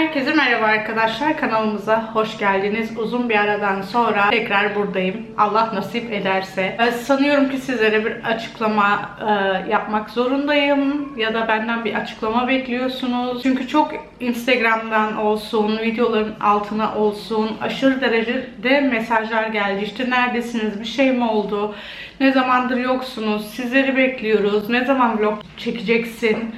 Herkese merhaba arkadaşlar. Kanalımıza hoş geldiniz. Uzun bir aradan sonra tekrar buradayım. Allah nasip ederse. Ee, sanıyorum ki sizlere bir açıklama e, yapmak zorundayım. Ya da benden bir açıklama bekliyorsunuz. Çünkü çok Instagram'dan olsun, videoların altına olsun aşırı derecede mesajlar geldi. İşte neredesiniz? Bir şey mi oldu? Ne zamandır yoksunuz? Sizleri bekliyoruz. Ne zaman vlog çekeceksin?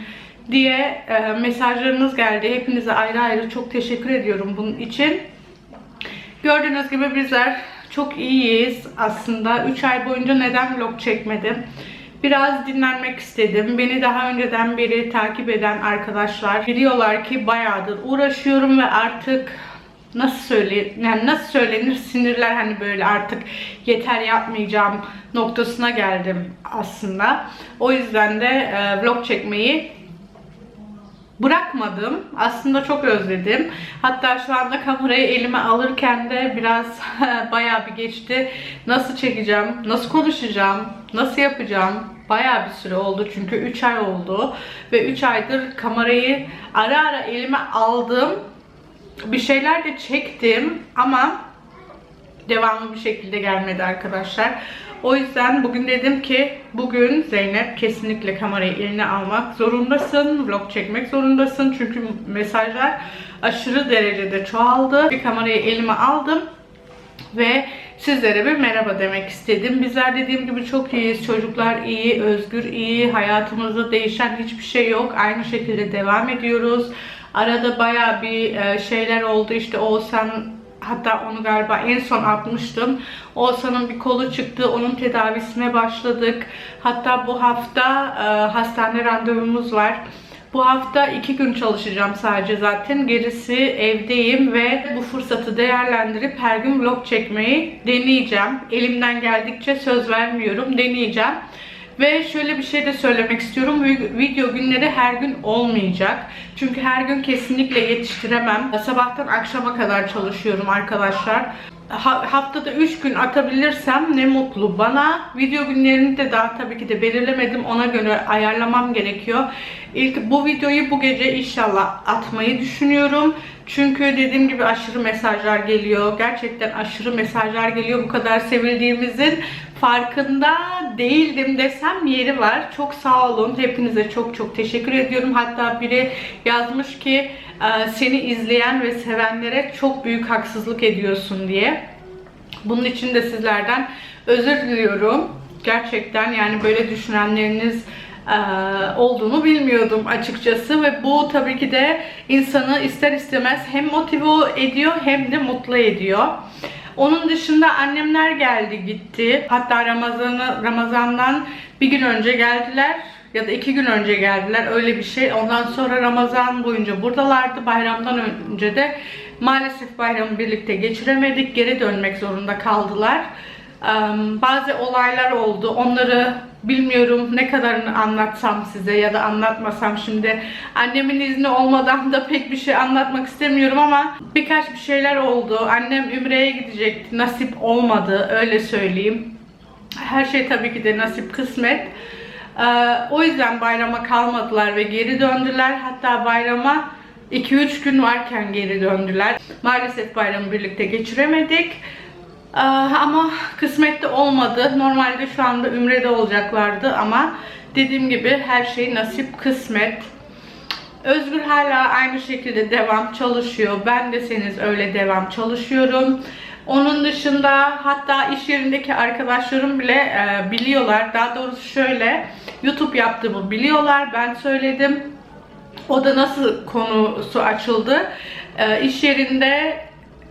Diye e, mesajlarınız geldi. Hepinize ayrı ayrı çok teşekkür ediyorum bunun için. Gördüğünüz gibi bizler çok iyiyiz aslında. 3 ay boyunca neden vlog çekmedim? Biraz dinlenmek istedim. Beni daha önceden beri takip eden arkadaşlar biliyorlar ki bayağıdır uğraşıyorum ve artık nasıl söyle yani nasıl söylenir sinirler hani böyle artık yeter yapmayacağım noktasına geldim aslında. O yüzden de e, vlog çekmeyi bırakmadım. Aslında çok özledim. Hatta şu anda kamerayı elime alırken de biraz bayağı bir geçti. Nasıl çekeceğim, nasıl konuşacağım, nasıl yapacağım? Bayağı bir süre oldu çünkü 3 ay oldu. Ve 3 aydır kamerayı ara ara elime aldım. Bir şeyler de çektim ama devamlı bir şekilde gelmedi arkadaşlar. O yüzden bugün dedim ki bugün Zeynep kesinlikle kamerayı eline almak zorundasın. Vlog çekmek zorundasın. Çünkü mesajlar aşırı derecede çoğaldı. Bir kamerayı elime aldım ve sizlere bir merhaba demek istedim. Bizler dediğim gibi çok iyiyiz. Çocuklar iyi, Özgür iyi. Hayatımızda değişen hiçbir şey yok. Aynı şekilde devam ediyoruz. Arada baya bir e, şeyler oldu. İşte Oğuzhan Hatta onu galiba en son atmıştım. Oğuzhan'ın bir kolu çıktı. Onun tedavisine başladık. Hatta bu hafta e, hastane randevumuz var. Bu hafta iki gün çalışacağım sadece zaten. Gerisi evdeyim ve bu fırsatı değerlendirip her gün vlog çekmeyi deneyeceğim. Elimden geldikçe söz vermiyorum. Deneyeceğim. Ve şöyle bir şey de söylemek istiyorum. Video günleri her gün olmayacak. Çünkü her gün kesinlikle yetiştiremem. Sabahtan akşama kadar çalışıyorum arkadaşlar. haftada 3 gün atabilirsem ne mutlu bana. Video günlerini de daha tabii ki de belirlemedim. Ona göre ayarlamam gerekiyor. İlk bu videoyu bu gece inşallah atmayı düşünüyorum. Çünkü dediğim gibi aşırı mesajlar geliyor. Gerçekten aşırı mesajlar geliyor. Bu kadar sevildiğimizin farkında değildim desem yeri var. Çok sağ olun. Hepinize çok çok teşekkür ediyorum. Hatta biri yazmış ki e, seni izleyen ve sevenlere çok büyük haksızlık ediyorsun diye. Bunun için de sizlerden özür diliyorum. Gerçekten yani böyle düşünenleriniz e, olduğunu bilmiyordum açıkçası ve bu tabii ki de insanı ister istemez hem motive ediyor hem de mutlu ediyor. Onun dışında annemler geldi gitti. Hatta Ramazan'ı Ramazan'dan bir gün önce geldiler ya da iki gün önce geldiler öyle bir şey. Ondan sonra Ramazan boyunca buradalardı. Bayramdan önce de maalesef bayramı birlikte geçiremedik. Geri dönmek zorunda kaldılar. Bazı olaylar oldu. Onları bilmiyorum ne kadarını anlatsam size ya da anlatmasam şimdi annemin izni olmadan da pek bir şey anlatmak istemiyorum ama birkaç bir şeyler oldu. Annem Ümre'ye gidecekti. Nasip olmadı öyle söyleyeyim. Her şey tabii ki de nasip kısmet. Ee, o yüzden bayrama kalmadılar ve geri döndüler. Hatta bayrama 2-3 gün varken geri döndüler. Maalesef bayramı birlikte geçiremedik. Ee, ama kısmette olmadı. Normalde şu anda Ümre'de olacaklardı ama dediğim gibi her şey nasip kısmet. Özgür hala aynı şekilde devam çalışıyor. Ben de seniz öyle devam çalışıyorum. Onun dışında hatta iş yerindeki arkadaşlarım bile e, biliyorlar. Daha doğrusu şöyle YouTube yaptığımı biliyorlar. Ben söyledim. O da nasıl konusu açıldı. E, iş yerinde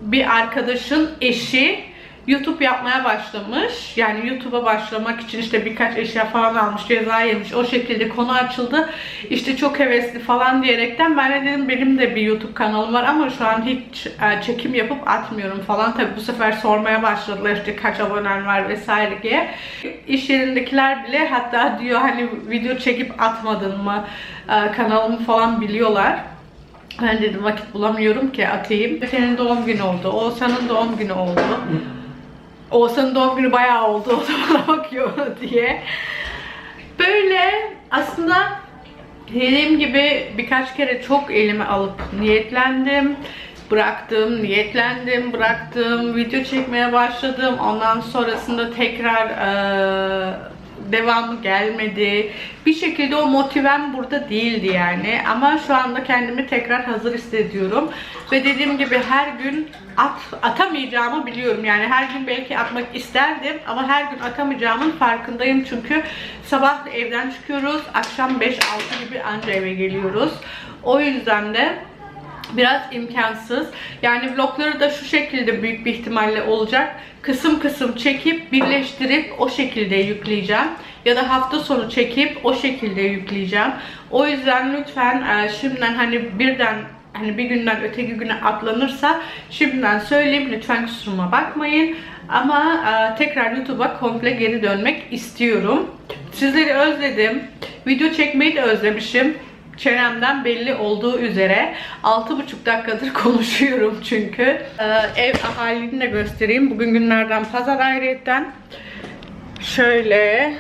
bir arkadaşın eşi YouTube yapmaya başlamış. Yani YouTube'a başlamak için işte birkaç eşya falan almış, ceza yemiş. O şekilde konu açıldı. İşte çok hevesli falan diyerekten ben de dedim benim de bir YouTube kanalım var ama şu an hiç e, çekim yapıp atmıyorum falan. Tabi bu sefer sormaya başladılar işte kaç abonen var vesaire diye. İş yerindekiler bile hatta diyor hani video çekip atmadın mı e, kanalımı falan biliyorlar. Ben dedim vakit bulamıyorum ki atayım. Senin doğum günü oldu. Oğuzhan'ın doğum günü oldu. Oğuzhan'ın doğum günü bayağı oldu o zamana bakıyor diye. Böyle aslında Dediğim gibi birkaç kere çok elime alıp niyetlendim. Bıraktım, niyetlendim, bıraktım, video çekmeye başladım. Ondan sonrasında tekrar eee, devamı gelmedi. Bir şekilde o motivem burada değildi yani. Ama şu anda kendimi tekrar hazır hissediyorum. Ve dediğim gibi her gün at, atamayacağımı biliyorum. Yani her gün belki atmak isterdim ama her gün atamayacağımın farkındayım. Çünkü sabah evden çıkıyoruz, akşam 5-6 gibi anca eve geliyoruz. O yüzden de biraz imkansız. Yani vlogları da şu şekilde büyük bir ihtimalle olacak. Kısım kısım çekip birleştirip o şekilde yükleyeceğim. Ya da hafta sonu çekip o şekilde yükleyeceğim. O yüzden lütfen e, şimdiden hani birden hani bir günden öteki güne atlanırsa şimdiden söyleyeyim lütfen kusuruma bakmayın. Ama e, tekrar YouTube'a komple geri dönmek istiyorum. Sizleri özledim. Video çekmeyi de özlemişim çenemden belli olduğu üzere 6,5 dakikadır konuşuyorum çünkü. Ee, ev ahalini de göstereyim. Bugün günlerden pazar ayrıyetten. Şöyle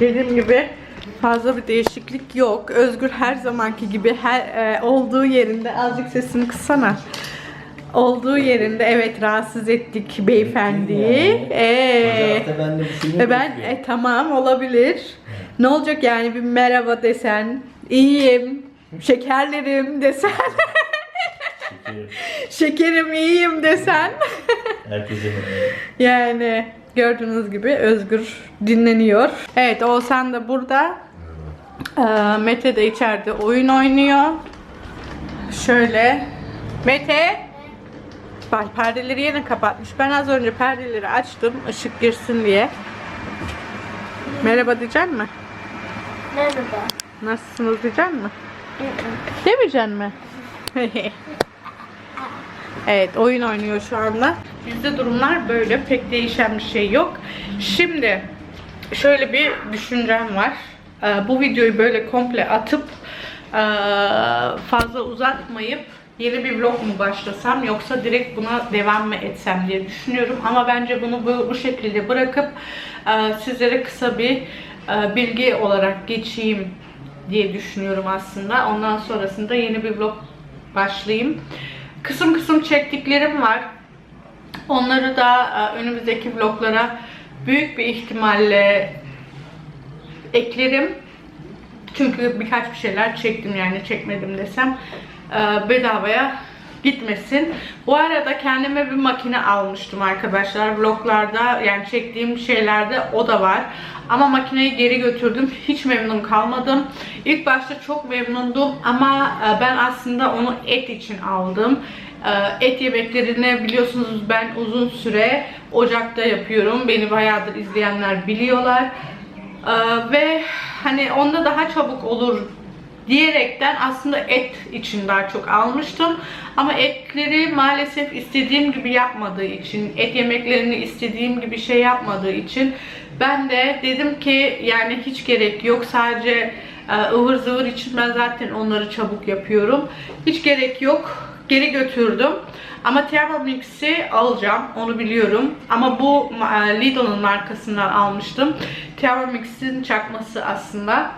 dediğim gibi fazla bir değişiklik yok. Özgür her zamanki gibi her e, olduğu yerinde azıcık sesini kıssana. Olduğu yerinde evet rahatsız ettik beyefendiyi. Ee, ben de şey e ben e, tamam olabilir. Ne olacak yani bir merhaba desen, iyiyim, şekerlerim desen, şekerim iyiyim desen. Herkese yani gördüğünüz gibi Özgür dinleniyor. Evet Oğuzhan da burada. Ee, Mete de içeride oyun oynuyor. Şöyle. Mete. Bak perdeleri yine kapatmış. Ben az önce perdeleri açtım ışık girsin diye. Merhaba diyecek mi? Merhaba. Nasılsınız diyecek mi? Demeyecek mi? evet oyun oynuyor şu anda. Bizde durumlar böyle pek değişen bir şey yok. Şimdi şöyle bir düşüncem var. Ee, bu videoyu böyle komple atıp ee, fazla uzatmayıp yeni bir vlog mu başlasam yoksa direkt buna devam mı etsem diye düşünüyorum. Ama bence bunu bu, bu şekilde bırakıp ee, sizlere kısa bir ee, bilgi olarak geçeyim diye düşünüyorum aslında. Ondan sonrasında yeni bir vlog başlayayım. Kısım kısım çektiklerim var. Onları da e, önümüzdeki vloglara büyük bir ihtimalle eklerim. Çünkü birkaç bir şeyler çektim yani çekmedim desem e, bedavaya gitmesin. Bu arada kendime bir makine almıştım arkadaşlar. Vloglarda yani çektiğim şeylerde o da var. Ama makineyi geri götürdüm. Hiç memnun kalmadım. İlk başta çok memnundum ama e, ben aslında onu et için aldım. E, Et yemeklerini biliyorsunuz ben uzun süre ocakta yapıyorum. Beni bayağıdır izleyenler biliyorlar. Ee, ve hani onda daha çabuk olur diyerekten aslında et için daha çok almıştım. Ama etleri maalesef istediğim gibi yapmadığı için, et yemeklerini istediğim gibi şey yapmadığı için ben de dedim ki yani hiç gerek yok. Sadece e, ıvır zıvır için ben zaten onları çabuk yapıyorum. Hiç gerek yok. Geri götürdüm. Ama Thermomix'i alacağım. Onu biliyorum. Ama bu e, Lidl'ın markasından almıştım. Thermomix'in çakması aslında.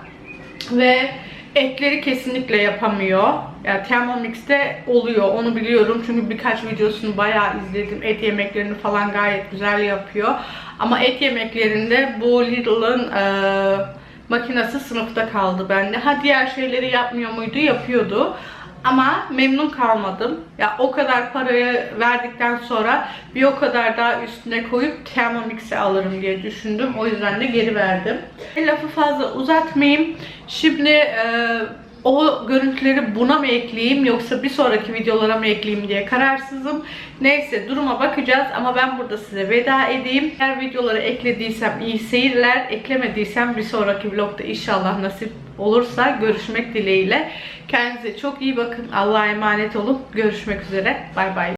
Ve etleri kesinlikle yapamıyor. Yani Thermomix'te oluyor. Onu biliyorum. Çünkü birkaç videosunu bayağı izledim. Et yemeklerini falan gayet güzel yapıyor. Ama et yemeklerinde bu Lidl'ın e, makinesi sınıfta kaldı bende. Ha diğer şeyleri yapmıyor muydu? Yapıyordu. Ama memnun kalmadım. Ya o kadar parayı verdikten sonra bir o kadar daha üstüne koyup Thermomix'i alırım diye düşündüm. O yüzden de geri verdim. Lafı fazla uzatmayayım. Şimdi e, o görüntüleri buna mı ekleyeyim yoksa bir sonraki videolara mı ekleyeyim diye kararsızım. Neyse duruma bakacağız ama ben burada size veda edeyim. Eğer videoları eklediysem iyi seyirler, eklemediysem bir sonraki vlogda inşallah nasip olursa görüşmek dileğiyle. Kendinize çok iyi bakın. Allah'a emanet olun. Görüşmek üzere. Bay bay.